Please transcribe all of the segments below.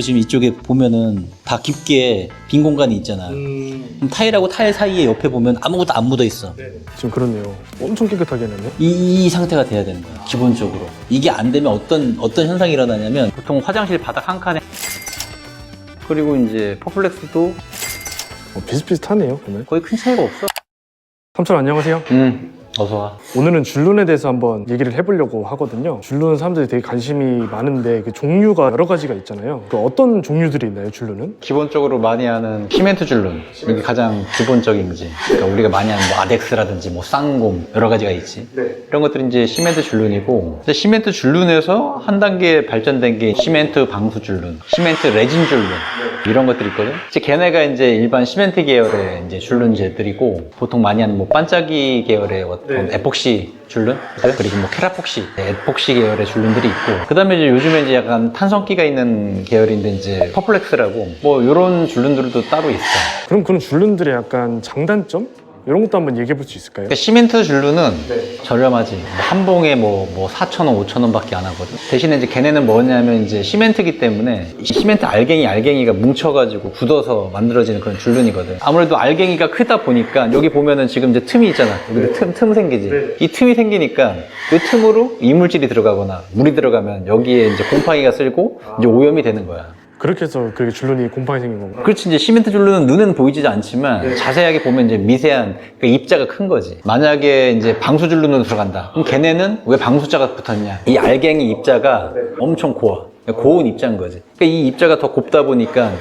지금 이쪽에 보면은 다 깊게 빈 공간이 있잖아. 음, 타일하고 타일 사이에 옆에 보면 아무것도 안 묻어 있어. 네. 지금 그렇네요. 엄청 깨끗하게 해놨네. 이, 이 상태가 돼야 되는 거야. 기본적으로. 이게 안 되면 어떤 어떤 현상이 일어나냐면 보통 화장실 바닥 한 칸에 그리고 이제 퍼플렉스도 어, 비슷비슷하네요, 그러면. 거의 큰 차이가 없어. 삼촌 안녕하세요. 음, 어서 와. 오늘은 줄눈에 대해서 한번 얘기를 해보려고 하거든요. 줄눈은 사람들이 되게 관심이 많은데 그 종류가 여러 가지가 있잖아요. 그 어떤 종류들이 있나요, 줄눈은? 기본적으로 많이 하는 시멘트 줄눈 이게 가장 기본적인 거지. 그러니까 우리가 많이 하는 뭐 아덱스라든지 뭐 쌍곰 여러 가지가 있지. 네. 이런 것들이 이제 시멘트 줄눈이고 이제 시멘트 줄눈에서 한 단계 발전된 게 시멘트 방수 줄눈, 시멘트 레진 줄눈 이런 것들이 있거든. 이제 걔네가 이제 일반 시멘트 계열의 이제 줄눈제들이고 보통 많이 하는 뭐 반짝이 계열의 어떤 네. 에폭시 줄눈 그리고 뭐 케라폭시, 에폭시 계열의 줄눈들이 있고 그다음에 이제 요즘에 이제 약간 탄성기가 있는 계열인데 이제 퍼플렉스라고 뭐 이런 줄눈들도 따로 있어. 그럼 그런 줄눈들의 약간 장단점? 이런 것도 한번 얘기해 볼 수 있을까요? 그러니까 시멘트 줄눈은 네. 저렴하지. 뭐 한 봉에 뭐, 뭐 4,000원, 5,000원 밖에 안 하거든. 대신에 이제 걔네는 뭐냐면 이제 시멘트기 때문에 이 시멘트 알갱이, 알갱이가 뭉쳐가지고 굳어서 만들어지는 그런 줄눈이거든. 아무래도 알갱이가 크다 보니까 여기 보면은 지금 이제 틈이 있잖아. 여기 틈, 틈 생기지. 네. 이 틈이 생기니까 이 틈으로 이물질이 들어가거나 물이 들어가면 여기에 이제 곰팡이가 쓸고 이제 오염이 되는 거야. 그렇게 해서 그게 줄눈이 곰팡이 생긴 건가요? 그렇지 이제 시멘트 줄눈은 눈에는 보이지 않지만 자세하게 보면 이제 미세한 그 입자가 큰 거지. 만약에 이제 방수 줄눈으로 들어간다. 그럼 걔네는 왜 방수자가 붙었냐? 이 알갱이 입자가 엄청 고와. 고운 입자인 거지. 그러니까 이 입자가 더 곱다 보니까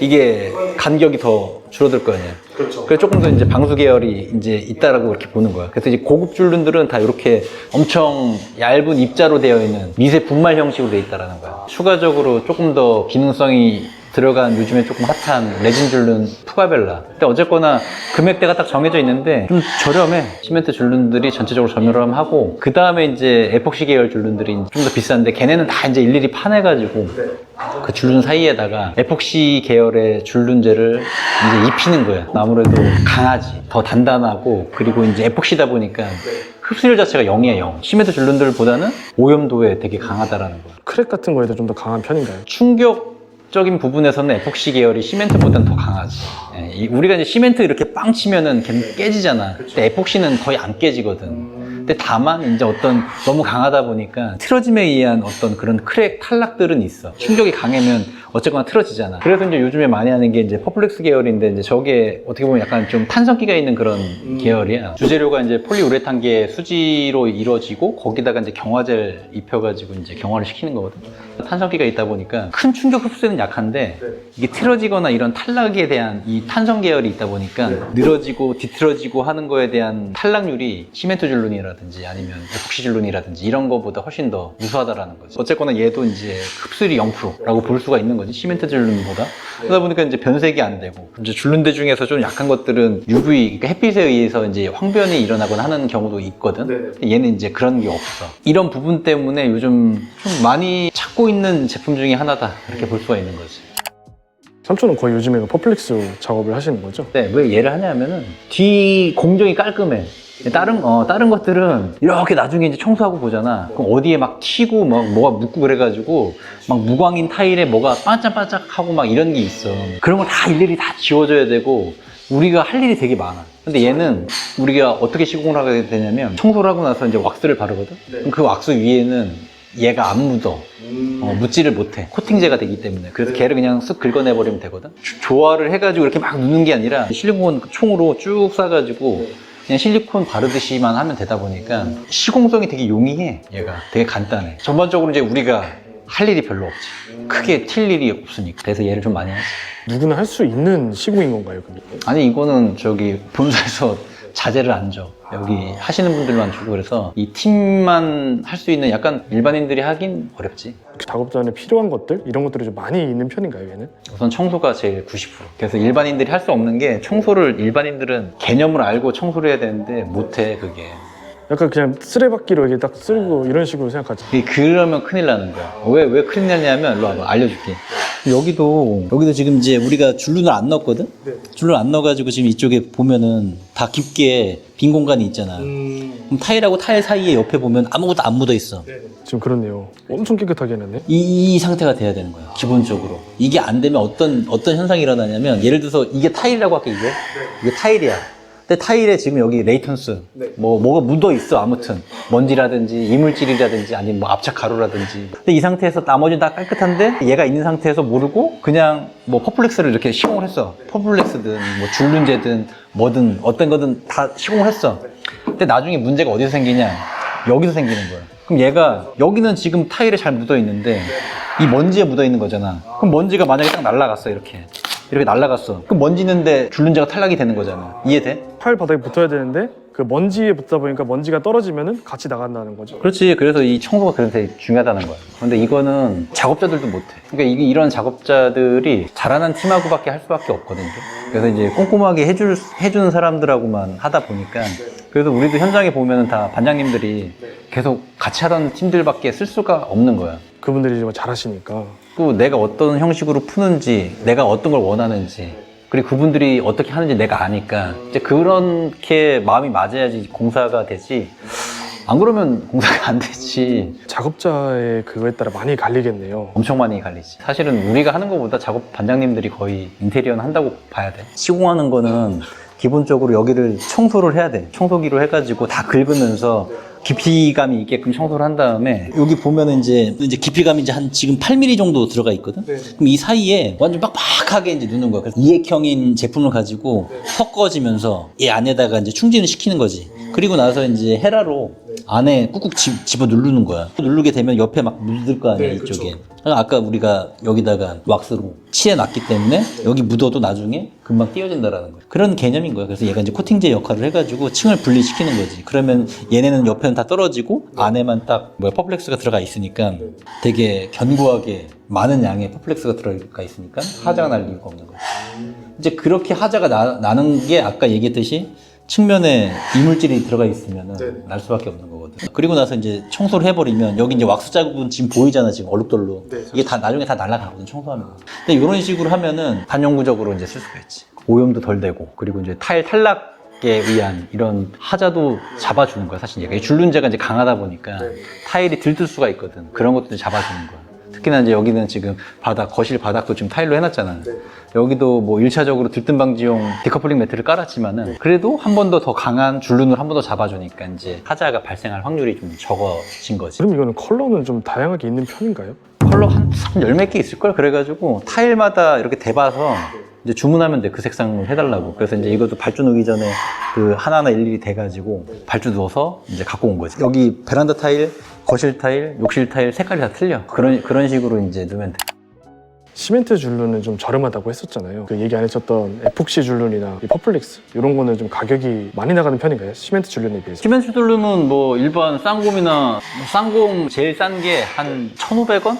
이게 간격이 더 줄어들 거 아니야. 그렇죠. 그래서 조금 더 이제 방수 계열이 이제 있다라고 그렇게 보는 거야. 그래서 이제 고급 줄눈들은 다 이렇게 엄청 얇은 입자로 되어 있는 미세 분말 형식으로 되어 있다라는 거야. 추가적으로 조금 더 기능성이 들어간 요즘에 조금 핫한 레진 줄눈 푸가벨라. 근데 어쨌거나 금액대가 딱 정해져 있는데 좀 저렴해. 시멘트 줄눈들이 전체적으로 저렴하고 그 다음에 이제 에폭시 계열 줄눈들이 좀 더 비싼데 걔네는 다 이제 일일이 파내가지고 그 줄눈 사이에다가 에폭시 계열의 줄눈제를 이제 입히는 거야. 아무래도 강하지. 더 단단하고 그리고 이제 에폭시다 보니까 흡수율 자체가 0이야 0. 시멘트 줄눈들보다는 오염도에 되게 강하다라는 거야. 크랙 같은 거에도 좀 더 강한 편인가요? 충격 적인 부분에서는 에폭시 계열이 시멘트보다는 더 강하지. 예, 이- 우리가 이제 시멘트 이렇게 빵 치면은 걔는 깨지잖아. 근데 에폭시는 거의 안 깨지거든. 근데 다만 이제 어떤 너무 강하다 보니까 틀어짐에 의한 어떤 그런 크랙 탈락들은 있어. 충격이 강하면 어쨌거나 틀어지잖아. 그래서 이제 요즘에 많이 하는 게 이제 퍼플렉스 계열인데 이제 저게 어떻게 보면 약간 좀 탄성기가 있는 그런 계열이야. 주재료가 이제 폴리우레탄계 수지로 이루어지고 거기다가 이제 경화제를 입혀가지고 이제 경화를 시키는 거거든. 탄성기가 있다 보니까 큰 충격 흡수에는 약한데 이게 틀어지거나 이런 탈락에 대한 이 탄성 계열이 있다 보니까 늘어지고 뒤틀어지고 하는 거에 대한 탈락률이 시멘트 줄눈이라든지 아니면 에폭시 줄눈이라든지 이런 거보다 훨씬 더 우수하다라는 거지. 어쨌거나 얘도 이제 흡수율이 0%라고 볼 수가 있는 거지. 시멘트 줄눈보다. 그러다 보니까 이제 변색이 안 되고 이제 줄눈대 중에서 좀 약한 것들은 UV 그러니까 햇빛에 의해서 이제 황변이 일어나거나 하는 경우도 있거든. 얘는 이제 그런 게 없어. 이런 부분 때문에 요즘 좀 많이 찾고 있는 제품 중에 하나다 이렇게 볼 수가 있는 거지. 삼촌은 거의 요즘에 그 퍼플렉스 작업을 하시는 거죠? 네, 왜 얘를 하냐면은 뒤 공정이 깔끔해. 다른 어 다른 것들은 이렇게 나중에 이제 청소하고 보잖아. 그럼 어디에 막 튀고 막 뭐가 묻고 그래가지고 막 무광인 타일에 뭐가 반짝반짝하고 막 이런 게 있어. 그런 걸 다 일일이 다 지워줘야 되고 우리가 할 일이 되게 많아. 근데 얘는 우리가 어떻게 시공을 하게 되냐면 청소를 하고 나서 이제 왁스를 바르거든. 그럼 그 왁스 위에는 얘가 안 묻어. 어, 묻지를 못해. 코팅제가 되기 때문에. 그래서 걔를 그냥 쓱 긁어내버리면 되거든. 조- 조화를 해가지고 이렇게 막 누는 게 아니라 실리콘 총으로 쭉 싸가지고 그냥 실리콘 바르듯이만 하면 되다 보니까 시공성이 되게 용이해. 얘가 되게 간단해. 전반적으로 이제 우리가 할 일이 별로 없지. 크게 튈 일이 없으니까. 그래서 얘를 좀 많이 하지. 누구나 할 수 있는 시공인 건가요? 그게? 아니 이거는 저기 본사에서 자재를 안 줘. 여기 하시는 분들만 주고 그래서 이 팀만 할 수 있는 약간 일반인들이 하긴 어렵지. 작업 전에 필요한 것들 이런 것들이 좀 많이 있는 편인가요? 얘는? 우선 청소가 제일 90%. 그래서 일반인들이 할 수 없는 게 청소를 일반인들은 개념을 알고 청소를 해야 되는데 못해 그게. 약간 그냥 쓰레받기로 이렇게 딱 쓸고 이런 식으로 생각하죠. 이 그러면 큰일 나는 거야. 왜, 왜 큰일 나냐면, 일로 와봐. 알려줄게. 여기도, 여기도 지금 이제 우리가 줄눈을 안 넣었거든? 줄눈 안 넣어가지고 지금 이쪽에 보면은 다 깊게 빈 공간이 있잖아. 그럼 타일하고 타일 사이에 옆에 보면 아무것도 안 묻어 있어. 지금 그렇네요. 엄청 깨끗하게 해놨네. 이, 이 상태가 돼야 되는 거야. 기본적으로. 이게 안 되면 어떤, 어떤 현상이 일어나냐면, 예를 들어서 이게 타일이라고 할게, 이게. 이게 타일이야. 근데 타일에 지금 여기 레이턴스, 뭐, 뭐가 묻어 있어, 아무튼. 먼지라든지, 이물질이라든지, 아니면 뭐 압착 가루라든지. 근데 이 상태에서 나머지는 다 깨끗한데, 얘가 있는 상태에서 모르고, 그냥 뭐 퍼플렉스를 이렇게 시공을 했어. 퍼플렉스든, 뭐 줄눈제든, 뭐든, 어떤 거든 다 시공을 했어. 근데 나중에 문제가 어디서 생기냐? 여기서 생기는 거야. 그럼 얘가 여기는 지금 타일에 잘 묻어 있는데 이 먼지에 묻어 있는 거잖아. 그럼 먼지가 만약에 딱 날라갔어 이렇게 이렇게 날라갔어. 그럼 먼지는데 줄눈제가 탈락이 되는 거잖아. 이해돼? 타일 바닥에 붙어야 되는데 그 먼지에 붙다 보니까 먼지가 떨어지면은 같이 나간다는 거죠. 그렇지. 그래서 이 청소가 되게 중요하다는 거야. 근데 이거는 작업자들도 못해. 그러니까 이게 이런 작업자들이 잘하는 팀하고밖에 할 수밖에 없거든요. 그래서 이제 꼼꼼하게 해줄, 해주는 사람들하고만 하다 보니까 그래서 우리도 현장에 보면은 다 반장님들이 계속 같이 하던 팀들밖에 쓸 수가 없는 거야. 그분들이 좀 잘하시니까. 또 내가 어떤 형식으로 푸는지, 내가 어떤 걸 원하는지, 그리고 그분들이 어떻게 하는지 내가 아니까 이제 그렇게 마음이 맞아야지 공사가 되지. 안 그러면 공사가 안 되지. 작업자의 그거에 따라 많이 갈리겠네요. 엄청 많이 갈리지. 사실은 우리가 하는 것보다 작업 반장님들이 거의 인테리어는 한다고 봐야 돼. 시공하는 거는 기본적으로 여기를 청소를 해야 돼. 청소기로 해가지고 다 긁으면서 깊이감이 있게끔 청소를 한 다음에 여기 보면은 이제 이제 깊이감이 이제 한 지금 8mm 정도 들어가 있거든. 그럼 이 사이에 완전 빡빡하게 이제 넣는 거야. 그래서 이액형인 제품을 가지고 섞어지면서 이 안에다가 이제 충진을 시키는 거지. 그리고 나서 이제 헤라로 안에 꾹꾹 집, 집어 누르는 거야. 누르게 되면 옆에 막 묻을 거 아니야, 이쪽에. 아까 우리가 여기다가 왁스로 칠해놨기 때문에 여기 묻어도 나중에 금방 띄어진다라는 거야. 그런 개념인 거야. 그래서 얘가 이제 코팅제 역할을 해가지고 층을 분리시키는 거지. 그러면 얘네는 옆에는 다 떨어지고 안에만 딱 뭐야 퍼플렉스가 들어가 있으니까 되게 견고하게 많은 양의 퍼플렉스가 들어가 있으니까 하자가 날 이유가 없는 거야. 이제 그렇게 하자가 나, 나는 게 아까 얘기했듯이 측면에 이물질이 들어가 있으면 날 수밖에 없는 거거든. 그리고 나서 이제 청소를 해버리면 여기 이제 왁스 자국은 지금 보이잖아 지금 얼룩덜룩. 이게 다 나중에 다 날아가거든 청소하면. 근데 이런 식으로 하면은 반영구적으로 이제 쓸 수가 있지. 오염도 덜 되고 그리고 이제 타일 탈락. 에 의한 이런 하자도 잡아주는 거야 사실 얘가 이 줄눈제가 이제 강하다 보니까 타일이 들뜰 수가 있거든 그런 것도 잡아주는 거야 특히나 이제 여기는 지금 바닥 거실 바닥도 지금 타일로 해놨잖아 여기도 뭐 1차적으로 들뜸 방지용 디커플링 매트를 깔았지만은 그래도 한 번 더 더 강한 줄눈을 한 번 더 잡아주니까 이제 하자가 발생할 확률이 좀 적어진 거지. 그럼 이거는 컬러는 좀 다양하게 있는 편인가요? 컬러 한, 한 열몇 개 있을걸? 그래가지고 타일마다 이렇게 대봐서 이제 주문하면 돼. 그 색상을 해달라고. 그래서 이제 이것도 발주 넣기 전에 그 하나하나 일일이 돼가지고 발주 넣어서 이제 갖고 온 거지. 여기 베란다 타일, 거실 타일, 욕실 타일 색깔이 다 틀려. 그런, 그런 식으로 이제 넣으면 돼. 시멘트 줄눈은 좀 저렴하다고 했었잖아요. 그 얘기 안 해줬던 에폭시 줄눈이나 이 퍼플렉스 이런 거는 좀 가격이 많이 나가는 편인가요? 시멘트 줄눈에 비해서? 시멘트 툴루는 뭐 일반 쌍곰이나 쌍곰 제일 싼 게 한 1,500원?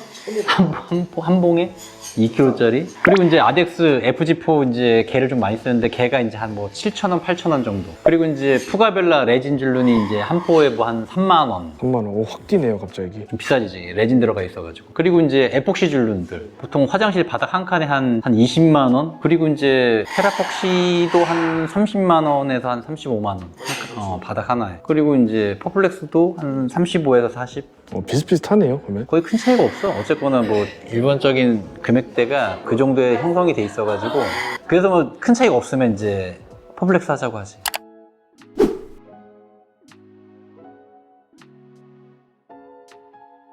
한, 한, 한 봉에? 2kg짜리? 그리고 이제 아덱스 FG4 이제 개를 좀 많이 쓰는데 개가 이제 한 뭐 7,000원, 8,000원 정도. 그리고 이제 푸가벨라 레진 줄눈이 이제 한 포에 뭐 한 3만 원. 3만 원. 오, 확 뛰네요, 갑자기. 좀 비싸지지. 레진 들어가 있어 가지고. 그리고 이제 에폭시 줄눈들. 보통 화장실 바닥 한 칸에 한, 한 20만 원? 그리고 이제 테라폭시도 한 30만 원에서 한 35만 원. 어, 바닥 하나에. 그리고 이제 퍼플렉스도 한 35에서 40? 어, 비슷비슷하네요, 그러면. 거의 큰 차이가 없어. 어쨌거나 뭐 일반적인 금액 대가 그 정도에 형성이 돼 있어가지고. 그래서 뭐 큰 차이가 없으면 이제 퍼플렉스 하자고 하지.